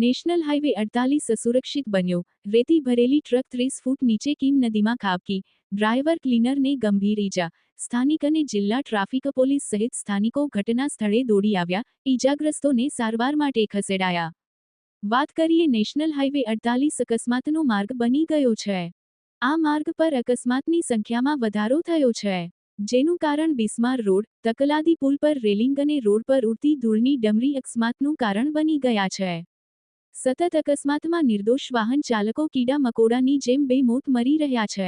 National highway અડતાલીસ અસુરક્ષિત બન્યો. રેતી ભરેલી ટ્રક ત્રીસ ફૂટ નીચે કીમ નદીમાં ખાબકી. ડ્રાઈવર ક્લીનરને ગંભીર ઈજા. સ્થાનિક અને જિલ્લા ટ્રાફિક પોલીસ સહિત સ્થાનિકો ઘટના સ્થળે દોડી આવ્યા, ઈજાગ્રસ્તોને સારવાર માટે ખસેડાયા. વાત કરીએ નેશનલ હાઇવે અડતાલીસ અકસ્માતનો માર્ગ બની ગયો છે. આ માર્ગ પર અકસ્માતની સંખ્યામાં વધારો થયો છે. જેનું કારણ બિસ્માર રોડ, તકલાદી પુલ પર રેલિંગ અને રોડ પર ઉડતી ધૂળની ડમરી અકસ્માતનું કારણ બની ગયા છે. સતત અકસ્માતમાં નિર્દોષ વાહન ચાલકો કીડા મકોડાની જેમ બે મોત મરી રહ્યા છે.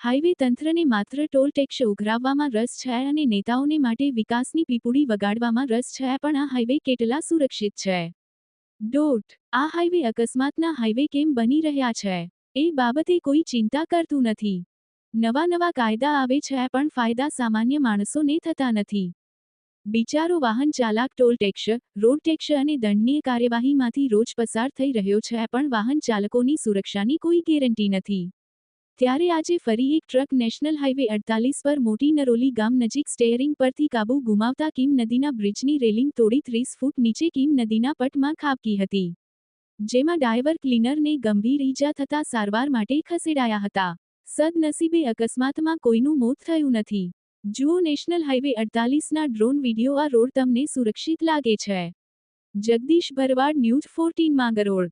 હાઈવે તંત્રને માત્ર ટોલ ટેક્સ ઉઘરાવવામાં રસ છે અને નેતાઓને માટે વિકાસની પીપુડી વગાડવામાં રસ છે, પણ આ હાઈવે કેટલા સુરક્ષિત છે? ડોટ આ હાઈવે અકસ્માતના હાઈવે કેમ બની રહ્યા છે? એ બાબતે કોઈ ચિંતા કરતું નથી. નવા નવા કાયદા આવે છે, પણ ફાયદા સામાન્ય માણસોને થતા નથી. બિચારો વાહન ચાલક, ટોલ ટેક્સ, રોડ ટેક્સ અને દંડનીય કાર્યવાહીમાંથી રોજ પસાર થઈ રહ્યો છે. પણ વાહન ચાલકોની સુરક્ષાની કોઈ ગેરંટી નથી. ત્યારે આજે ફરી એક ટ્રક નેશનલ હાઈવે અડતાલીસ પર મોટી નરોલી ગામ નજીક સ્ટેયરિંગ પરથી કાબુ ગુમાવતા કિમ નદીના બ્રિજની રેલિંગ તોડી ત્રીસ ફૂટ નીચે કીમ નદીના પટમાં ખાબકી હતી. જેમાં ડ્રાઈવર ક્લીનરને ગંભીર ઈજા થતા સારવાર માટે ખસેડાયા હતા. સદનસીબે અકસ્માતમાં કોઈનું મોત થયું નથી. જુઓ નેશનલ હાઈવે અડતાલીસના ડ્રોન વીડિયો આ રોડ તમને સુરક્ષિત લાગે છે. Jagdish Bharwad news fourteen Mangrol